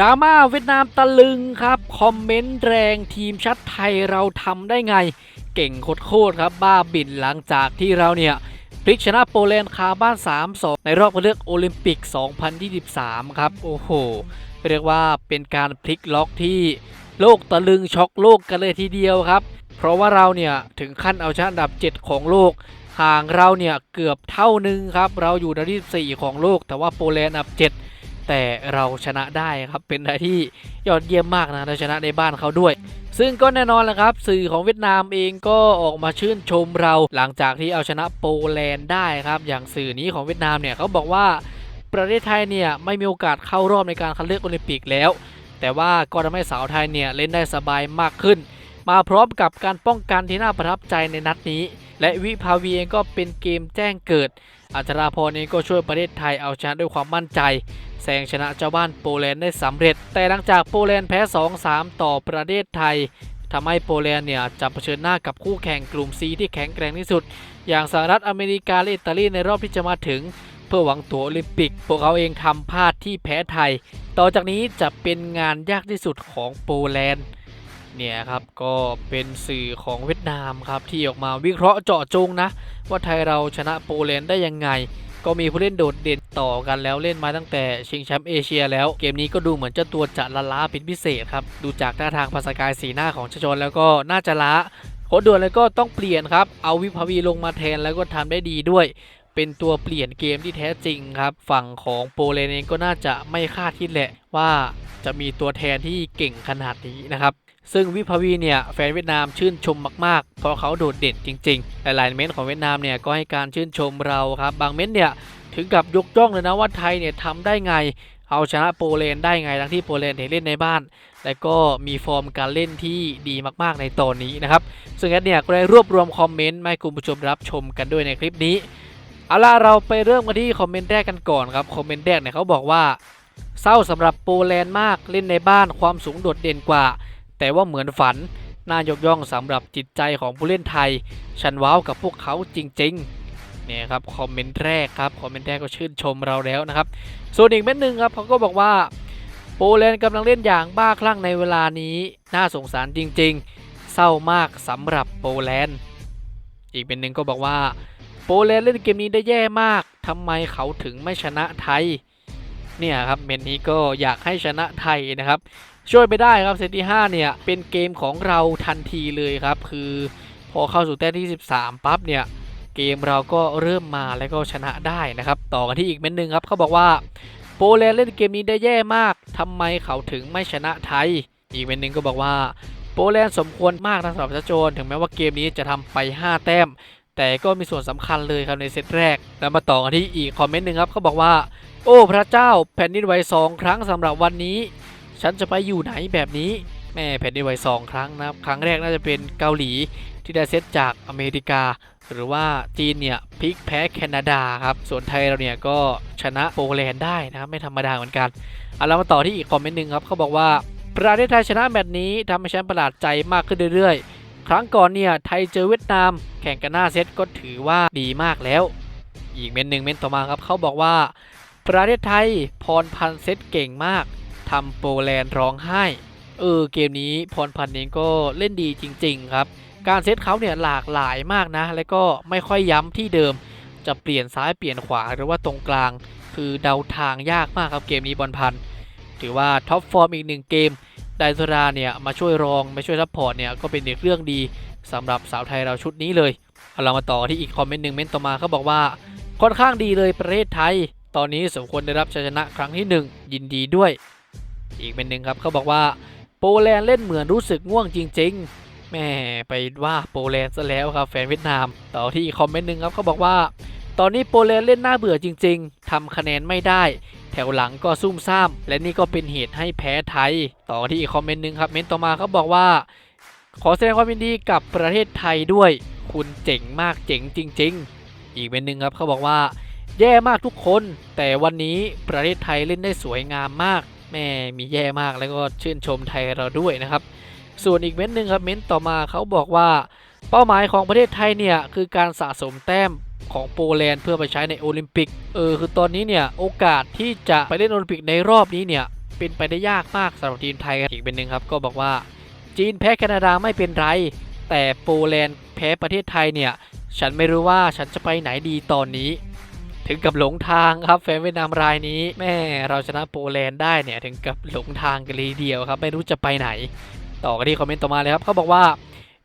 ดราม่าเวียดนามตะลึงครับ คอมเมนต์แรงทีมชาติไทยเราทำได้ไง เก่งโคตรครับ บ้าบินหลังจากที่เราเนี่ยพลิกชนะโปแลนด์คาบ้าน 3-2 ในรอบคัดเลือกโอลิมปิก 2023 ครับ โอ้โห เรียกว่าเป็นการพลิกล็อกที่โลกตะลึงช็อกโลกกันเลยทีเดียวครับ เพราะว่าเราเนี่ยถึงขั้นเอาชนะอันดับ 7 ของโลกห่างเราเนี่ยเกือบเท่านึงครับ เราอยู่อันดับที่4ของโลก แต่ว่าโปแลนด์อันดับ 7 แต่เราชนะได้ครับเป็นอะไรที่ยอดเยี่ยมมากนะเราชนะในบ้านเขาด้วย ซึ่งก็แน่นอนแหละครับ สื่อของเวียดนามเองก็ออกมาชื่นชมเราหลังจากที่เอาชนะโปแลนด์ได้ครับ อย่างสื่อนี้ของเวียดนามเนี่ยเขาบอกว่าประเทศไทยเนี่ยไม่มีโอกาสเข้ารอบในการคัดเลือกโอลิมปิกแล้ว แต่ว่าก็ทำให้สาวไทยเนี่ยเล่นได้สบายมากขึ้น มาพร้อมกับการป้องกันที่น่าประทับใจในนัดนี้ และวิภาวีเองก็เป็นเกมแจ้งเกิด อัชราพรเองก็ช่วยประเทศไทยเอาชนะด้วยความมั่นใจแซงชนะเจ้าบ้านโปแลนด์ได้สำเร็จ แต่หลังจากโปแลนด์แพ้ 2-3 ต่อประเทศไทยทำให้โปแลนด์เนี่ยจะเผชิญหน้ากับคู่แข่งกลุ่ม C ที่แข็งแกร่งที่สุด อย่างสหรัฐอเมริกาและอิตาลีในรอบที่จะมาถึง เพื่อหวังตั๋วโอลิมปิก พวกเขาเองทำพลาดที่แพ้ไทย ต่อจากนี้จะเป็นงานยากที่สุดของโปแลนด์ เนี่ยครับก็เป็นสื่อของเวียดนามครับที่ออกมาวิเคราะห์เจาะจงนะ ว่าไทยเราชนะโปแลนด์ได้ยังไง ก็มีผู้เล่นโดดเด่นต่อกันแล้วเล่นมาตั้งแต่ชิงแชมป์เอเชียแล้วเกมนี้ก็ดูเหมือนจ้าตัวจะละล้าเป็นพิเศษครับ ดูจากท่าทางภาษากายสีหน้าของชจนแล้วก็น่าจะล้าโค้ชด่วนแล้วก็ต้องเปลี่ยนครับ เอาวิภาวีลงมาแทนแล้วก็ทำได้ดีด้วย เป็นตัวเปลี่ยนเกมที่แท้จริงครับ ฝั่งของโปแลนด์เองก็น่าจะไม่คาดคิดแหละว่าจะมีตัวแทนที่เก่งขนาดนี้นะครับ ซึ่งวิภาวีเนี่ยแฟนเวียดนามชื่นชมมากๆ เพราะเขาโดดเด่นจริงๆ หลายๆเม้นต์ของเวียดนามเนี่ยก็ให้การชื่นชมเราครับ บางเม้นต์เนี่ยถึงกับยกย่องเลยนะว่าไทยเนี่ยทำได้ไง เอาชนะโปแลนด์ได้ไงทั้งที่โปแลนด์เนี่ยเล่นในบ้าน และก็มีฟอร์มการเล่นที่ดีมากๆในตอนนี้นะครับ ซึ่งแอดเนี่ยก็ได้รวบรวมคอมเมนต์มาให้คุณผู้ชมรับชมกันด้วยในคลิปนี้เอาล่ะเราไปเริ่มกันที่คอมเมนต์แรกกันก่อนครับ คอมเมนต์แรกเนี่ยเขาบอกว่าเศร้าสำหรับโปแลนด์มากเล่นในบ้านความสูงโดดเด่นกว่า แต่ว่าเหมือนฝันน่ายกย่องสำหรับจิตใจของผู้เล่นไทย ฉันว้าวกับพวกเขาจริงๆเนี่ยครับคอมเมนต์แรกครับคอมเมนต์แรกก็ชื่นชมเราแล้วนะครับ ส่วนอีกเม็ดหนึ่งครับเขาก็บอกว่าโปแลนด์กำลังเล่นอย่างบ้าคลั่งในเวลานี้น่าสงสารจริง ๆ เศร้ามากสำหรับโปแลนด์ อีกเป็นหนึ่งก็บอกว่า โปแลนด์เล่นเกมนี้ได้แย่มากทำไมเขาถึงไม่ชนะไทยเนี่ยครับเมนนี้ก็อยากให้ชนะไทยนะครับ ช่วยไปได้ครับเซตที่ 5 เนี่ย เป็นเกมของเราทันทีเลยครับ คือพอเข้าสู่แต้มที่ 13 ปั๊บเนี่ย เกมเราก็เริ่มมาแล้วก็ชนะได้นะครับ ต่อกันที่อีกเม็ดหนึ่งครับเขาบอกว่าโปแลนด์เล่นเกมนี้ได้แย่มากทำไมเขาถึงไม่ชนะไทย อีกเม็ดหนึ่งก็บอกว่าโปแลนด์สมควรมากนะสำหรับชาโจนถึงแม้ว่าเกมนี้จะทำไป 5 แต้ม แต่ก็มีส่วนสำคัญเลยครับในเซตแรก แล้วมาต่อกันที่อีกคอมเมนต์หนึ่งครับเขาบอกว่า โอ้พระเจ้าแผ่นดินไหวสองครั้งสำหรับวันนี้ ฉันจะไปอยู่ไหนแบบนี้ แม่แผ่นดินไหวสองครั้งนะครับ ครั้งแรกน่าจะเป็นเกาหลีที่ได้เซตจากอเมริกา หรือว่าจีนเนี่ยพลิกแพ้แคนาดาครับ ส่วนไทยเราเนี่ยก็ชนะโปแลนด์ได้นะครับไม่ธรรมดาเหมือนกันเอาเรามาต่อที่อีกคอมเมนต์หนึ่งครับเขาบอกว่าประเทศไทยชนะแมตช์นี้ทำให้ฉันประหลาดใจมากขึ้นเรื่อยๆ ครั้งก่อนเนี่ยไทยเจอเวียดนาม แข่งกันหน้าเซตก็ถือว่าดีมากแล้ว อีกเมนหนึ่งเมนต่อมาครับเขาบอกว่า ประเทศไทยพรพันเซตเก่งมาก ทำโปแลนด์ร้องไห้ เออเกมนี้พรพันธ์เองก็เล่นดีจริง ๆ ครับ การเซตเขาเนี่ยหลากหลายมากนะ แล้วก็ไม่ค่อยย้ำที่เดิม จะเปลี่ยนซ้ายเปลี่ยนขวาหรือว่าตรงกลาง คือเดาทางยากมากครับเกมนี้บอลพันธ์ถือว่าท็อปฟอร์มอีกหนึ่งเกมไดโซราเนี่ยมาช่วยรองมาช่วยซัพพอร์ตเนี่ยก็เป็นอีกเรื่องดีสำหรับสาวไทยเราชุดนี้เลยเอาเรามาต่อที่อีกคอมเมนต์หนึ่งเมนต์ต่อมาเขาบอกว่าค่อนข้างดีเลยประเทศไทย ตอนนี้สมควรได้รับชัยชนะครั้งที่ 1 ยินดีด้วย อีกเป็นหนึ่งครับเขาบอกว่าโปแลนด์เล่นเหมือนรู้สึกง่วงจริง ๆแม่ไปว่าโปแลนด์ซะแล้วครับแฟนเวียดนาม ต่อที่อีกคอมเมนต์หนึ่งครับเขาบอกว่า ตอนนี้โปแลนด์เล่นน่าเบื่อจริง ๆทำคะแนนไม่ได้ แถวหลังก็ซุ่มซ่าม และนี่ก็เป็นเหตุให้แพ้ไทย ต่อที่อีกคอมเมนต์หนึ่งครับเมนต์ต่อมาเขาบอกว่า ขอแสดงความยินดีกับประเทศไทยด้วย คุณเจ๋งมากเจ๋งจริง ๆ อีกเป็นหนึ่งครับเขาบอกว่าแย่มากทุกคน แต่วันนี้ประเทศไทยเล่นได้สวยงามมาก แม่มีแย่มากแล้วก็ชื่นชมไทยเราด้วยนะครับ ส่วนอีกเม้นหนึ่งครับเม้นต่อมาเขาบอกว่าเป้าหมายของประเทศไทยเนี่ยคือการสะสมแต้มของโปแลนด์เพื่อไปใช้ในโอลิมปิก เออคือตอนนี้เนี่ยโอกาสที่จะไปเล่นโอลิมปิกในรอบนี้เนี่ยเป็นไปได้ยากมากสำหรับทีมไทยอีกเป็นหนึ่งครับก็บอกว่า จีนแพ้แคนาดาไม่เป็นไร แต่โปแลนด์แพ้ประเทศไทยเนี่ยฉันไม่รู้ว่าฉันจะไปไหนดีตอนนี้ ถึงกับหลงทางครับแฟนเวียดนามรายนี้ แม่เราชนะโปแลนด์ได้เนี่ยถึงกับหลงทางกันเลยเดียวครับ ไม่รู้จะไปไหน ต่อกันที่คอมเมนต์ต่อมาเลยครับเขาบอกว่า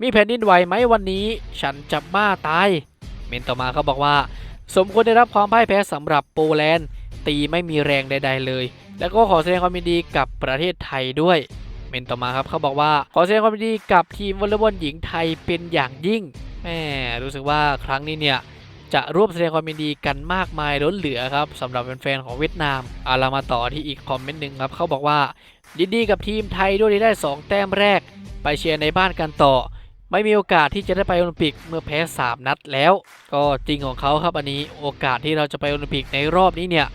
มีแผ่นดินไหวไหมวันนี้ ฉันจะบ้าตายเมนต์ต่อมาเขาบอกว่า สมควรได้รับความพ่ายแพ้สำหรับโปแลนด์ ตีไม่มีแรงใด ๆ เลย แล้วก็ขอแสดงความยินดีกับประเทศไทยด้วยเมนต์ต่อมาครับเขาบอกว่าขอแสดงความยินดีกับทีมวอลเลย์บอลหญิงไทยเป็นอย่างยิ่งแม่รู้สึกว่าครั้งนี้เนี่ย จะร่วมแสดงความยินดีกันมากมายล้นเหลือครับสำหรับแฟนๆของเวียดนามอาเรามาต่อที่อีกคอมเมนต์หนึ่งครับเขาบอกว่ายินดีกับทีมไทยด้วยที่ได้ 2 แต้มแรก ไปเชียร์ในบ้านกันต่อ ไม่มีโอกาสที่จะได้ไปโอลิมปิกเมื่อแพ้ 3 นัดแล้ว ก็จริงของเขาครับอันนี้โอกาสที่เราจะไปโอลิมปิกในรอบนี้เนี่ย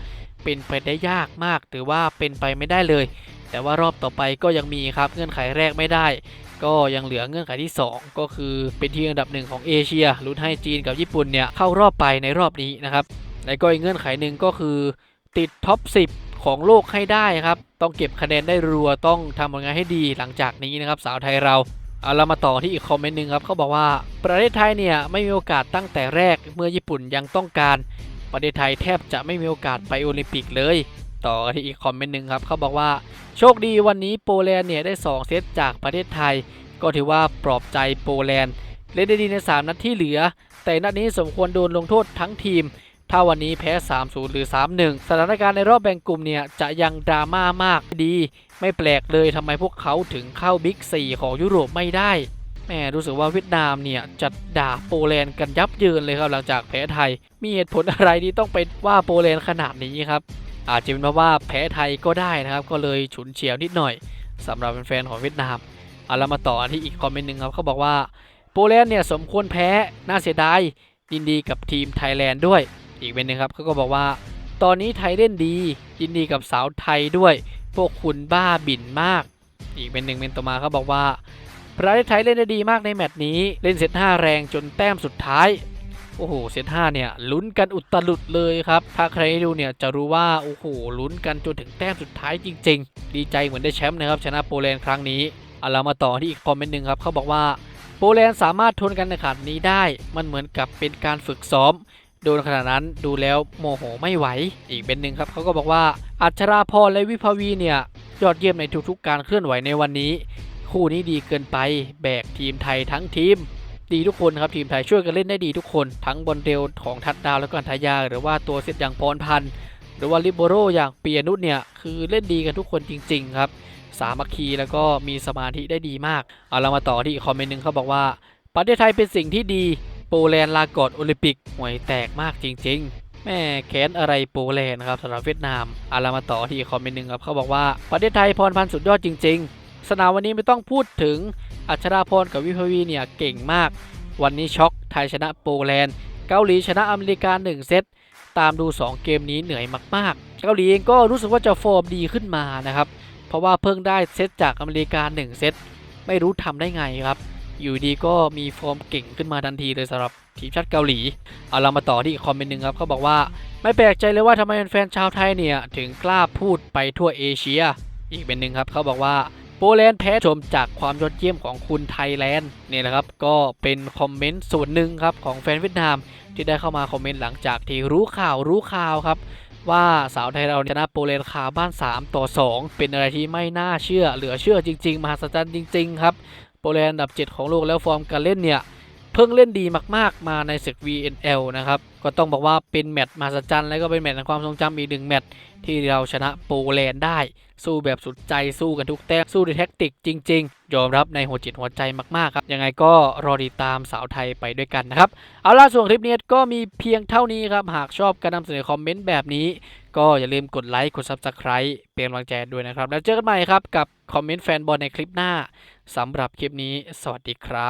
เป็นไปได้ยากมากถือว่าเป็นไปไม่ได้เลย แต่ว่ารอบต่อไปก็ยังมีครับเงื่อนไขแรกไม่ได้ ก็ยังเหลือเงื่อนไขที่ 2 ก็คือเป็นทีมอันดับหนึ่งของเอเชียลุ้นให้จีนกับญี่ปุ่นเนี่ยเข้ารอบไปในรอบนี้นะครับและก็อีกเงื่อนไขหนึ่งก็คือติดท็อป 10 ของโลกให้ได้ครับ ต้องเก็บคะแนนได้รัวต้องทำผลงานให้ดีหลังจากนี้นะครับสาวไทยเราเอาเรามาต่อที่อีกคอมเมนต์หนึ่งครับเขาบอกว่าประเทศไทยเนี่ยไม่มีโอกาสตั้งแต่แรกเมื่อญี่ปุ่นยังต้องการ ประเทศไทยแทบจะไม่มีโอกาสไปโอลิมปิกเลย ต่อกันที่อีกคอมเมนต์หนึ่งครับเขาบอกว่าโชคดีวันนี้โปแลนด์เนี่ยได้ 2 เซตจากประเทศไทย ก็ถือว่าปลอบใจโปแลนด์เล่นได้ดีใน 3 นัดที่เหลือ แต่นัดนี้สมควรโดนลงโทษทั้งทีม ถ้าวันนี้แพ้ 3-0 หรือ 3-1 สถานการณ์ในรอบแบ่งกลุ่มเนี่ยจะยังดราม่ามากดี ไม่แปลกเลยทำไมพวกเขาถึงเข้าบิ๊ก4ของยุโรปไม่ได้แม่รู้สึกว่าเวียดนามเนี่ยจะด่าโปแลนด์กันยับเยินเลยครับหลังจากแพ้ไทย มีเหตุผลอะไรที่ต้องไปว่าโปแลนด์ขนาดนี้ครับ อาจจะเป็นเพราะว่าแพ้ไทยก็ได้นะครับ ก็เลยฉุนเฉียวนิดหน่อยสำหรับแฟนๆของเวียดนามเอาเรามาต่อที่อีกคอมเมนต์หนึ่งครับเขาบอกว่าโปแลนด์เนี่ยสมควรแพ้น่าเสียดายยินดีกับทีมไทยแลนด์ด้วย อีกเป็นหนึ่งครับเขาก็บอกว่า ตอนนี้ไทยเล่นดี ยินดีกับสาวไทยด้วย พวกคุณบ้าบินมาก อีกเป็นหนึ่งเป็นต่อมาเขาบอกว่าประเทศไทยเล่นได้ดีมากในแมตช์นี้ เล่นเซต5แรงจนแต้มสุดท้าย โอ้โหเซต5เนี่ยลุ้นกันอุตลุดเลยครับ ถ้าใครดูเนี่ยจะรู้ว่าโอ้โหลุ้นกันจนถึงแต้มสุดท้ายจริง ๆ ดีใจเหมือนได้แชมป์นะครับชนะโปแลนด์ครั้งนี้เอาเรามาต่อที่อีกคอมเมนต์หนึ่งครับเขาบอกว่าโปแลนด์สามารถทนกันในขนนี้ได้ มันเหมือนกับเป็นการฝึกซ้อม โดนขนาดนั้นดูแล้วโมโหไม่ไหว อีกเป็นหนึ่งครับเขาก็บอกว่าอัชราพรและวิภาวีเนี่ยยอดเยี่ยมในทุกๆ การเคลื่อนไหวในวันนี้ คู่นี้ดีเกินไป แบกทีมไทยทั้งทีม ดีทุกคนครับทีมไทยช่วยกันเล่นได้ดีทุกคน ทั้งบอลเร็วของทัดดาวแล้วก็อันทายา หรือว่าตัวเซตอย่างพรพันธ์หรือว่าลิโบโรอย่างเปียนุชเนี่ยคือเล่นดีกันทุกคนจริง ๆ ครับสามัคคีแล้วก็มีสมาธิได้ดีมากเอาเรามาต่อที่คอมเมนต์หนึ่งเขาบอกว่า ประเทศไทยเป็นสิ่งที่ดีโปแลนด์ลากอดโอลิมปิกห่วยแตกมากจริง ๆแม่แค้นอะไรโปแลนด์ครับสำหรับเวียดนามเอาเรามาต่อที่คอมเมนต์หนึ่งครับเขาบอกว่าประเทศไทยพรพันธ์สุดยอดจริงๆ สนามวันนี้ไม่ต้องพูดถึงอัชราพรกับวิภวีเนี่ยเก่งมาก วันนี้ช็อกไทยชนะโปแลนด์ เกาหลีชนะอเมริกา 1 เซต ตามดู 2 เกมนี้เหนื่อยมากๆ เกาหลีเองก็รู้สึกว่าจะฟอร์มดีขึ้นมานะครับ เพราะว่าเพิ่งได้เซตจากอเมริกา 1 เซต ไม่รู้ทำได้ไงครับ อยู่ดีก็มีฟอร์มเก่งขึ้นมาทันทีเลยสำหรับทีมชาติเกาหลี เอาเรามาต่อที่คอมเมนต์หนึ่งครับเขาบอกว่าไม่แปลกใจเลยว่าทำไมแฟนชาวไทยเนี่ยถึงกล้าพูดไปทั่วเอเชีย อีกเป็นหนึ่งครับเขาบอกว่า โปแลนด์แพ้ชมจากความยอดเยี่ยมของคุณไทยแลนด์เนี่แหละครับ ก็เป็นคอมเมนต์ส่วนหนึ่งครับของแฟนเวียดนาม ที่ได้เข้ามาคอมเมนต์หลังจากที่รู้ข่าวรู้ข่าวครับ ว่าสาวไทยเราชนะโปแลนด์คาบ้าน 3 ต่อ 2 เป็นอะไรที่ไม่น่าเชื่อ เหลือเชื่อจริง ๆ มหัศจรรย์จริง ๆ ครับ โปแลนด์อันดับ 7 ของโลกแล้วฟอร์มการเล่นเนี่ยเพิ่งเล่นดีมากๆ มาในศึก VNL นะครับ ก็ต้องบอกว่าเป็นแมตช์มหัศจรรย์และก็เป็นแมตช์แห่งความทรงจำอีกหนึ่งแมตช์ที่เราชนะโปแลนด์ได้ สู้แบบสุดใจสู้กันทุกแต้มสู้ด้วยแท็กติกจริง ๆ ยอมรับในหัวจิตหัวใจมากๆครับยังไงก็รอติดตามสาวไทยไปด้วยกันนะครับเอาล่ะส่วนคลิปนี้ก็มีเพียงเท่านี้ครับหากชอบการนำเสนอคอมเมนต์แบบนี้ ก็อย่าลืมกดไลค์กด Subscribe เป็นกำลังใจด้วยนะครับ แล้วเจอกันใหม่ครับกับคอมเมนต์แฟนบอลในคลิปหน้าสำหรับคลิปนี้ สวัสดีครับ